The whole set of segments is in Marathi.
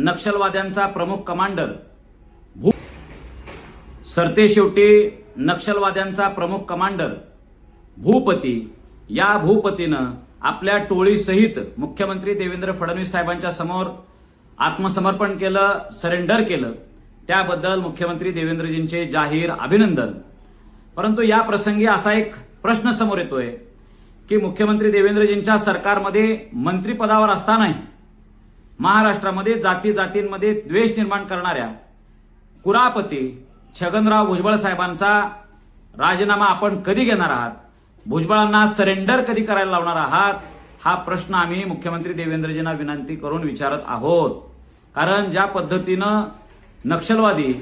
नक्षलवाद्यांचा प्रमुख कमांडर. भू सरते शेवटी नक्षलवाद्यांचा प्रमुख कमांडर. भूपती. या भूपतीनं आपल्या टोळीसहित मुख्यमंत्री देवेंद्र फडणवीस साहेबांच्या समोर आत्मसमर्पण केलं सरेंडर केलं. त्याबद्दल मुख्यमंत्री देवेंद्रजींचे जाहीर अभिनंदन. परंतु या प्रसंगी असा एक प्रश्न समोर येतोय की मुख्यमंत्री देवेंद्रजींच्या सरकारमध्ये मंत्रिपदावर असतानाही महाराष्ट्रामध्ये जाती जातींमध्ये द्वेष निर्माण करणाऱ्या कुरापती छगनराव भुजबळ साहेबांचा राजीनामा आपण कधी घेणार आहात? भुजबळांना सरेंडर कधी करायला लावणार आहात? हा प्रश्न आम्ही मुख्यमंत्री देवेंद्रजींना विनंती करून विचारत आहोत. कारण ज्या पद्धतीनं नक्षलवादी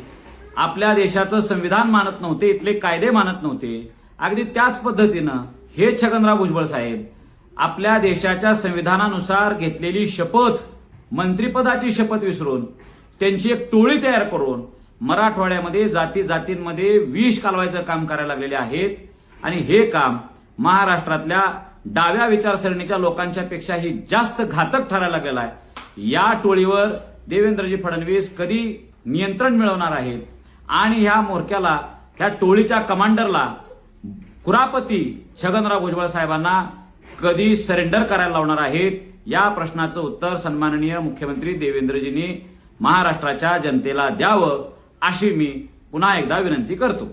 आपल्या देशाचं संविधान मानत नव्हते इथले कायदे मानत नव्हते अगदी त्याच पद्धतीनं हे छगनराव भुजबळ साहेब आपल्या देशाच्या संविधानानुसार घेतलेली शपथ मंत्रिपदाची शपथ विसरून त्यांची एक टोळी तयार करून मराठवाड्यामध्ये जाती जातींमध्ये विष कालवायचं काम करायला लागलेले आहेत. आणि हे काम महाराष्ट्रातल्या डाव्या विचारसरणीच्या लोकांच्या पेक्षाही जास्त घातक ठरायला लागलेला आहे. या टोळीवर देवेंद्रजी फडणवीस कधी नियंत्रण मिळवणार आहेत? आणि ह्या मोर्क्याला ह्या टोळीच्या कमांडरला कुरापती छगनराव भुजबळ साहेबांना कधी सरेंडर करायला लावणार आहेत या प्रश्नाचं उत्तर सन्माननीय मुख्यमंत्री देवेंद्रजींनी महाराष्ट्राच्या जनतेला द्यावं अशी मी पुन्हा एकदा विनंती करतो.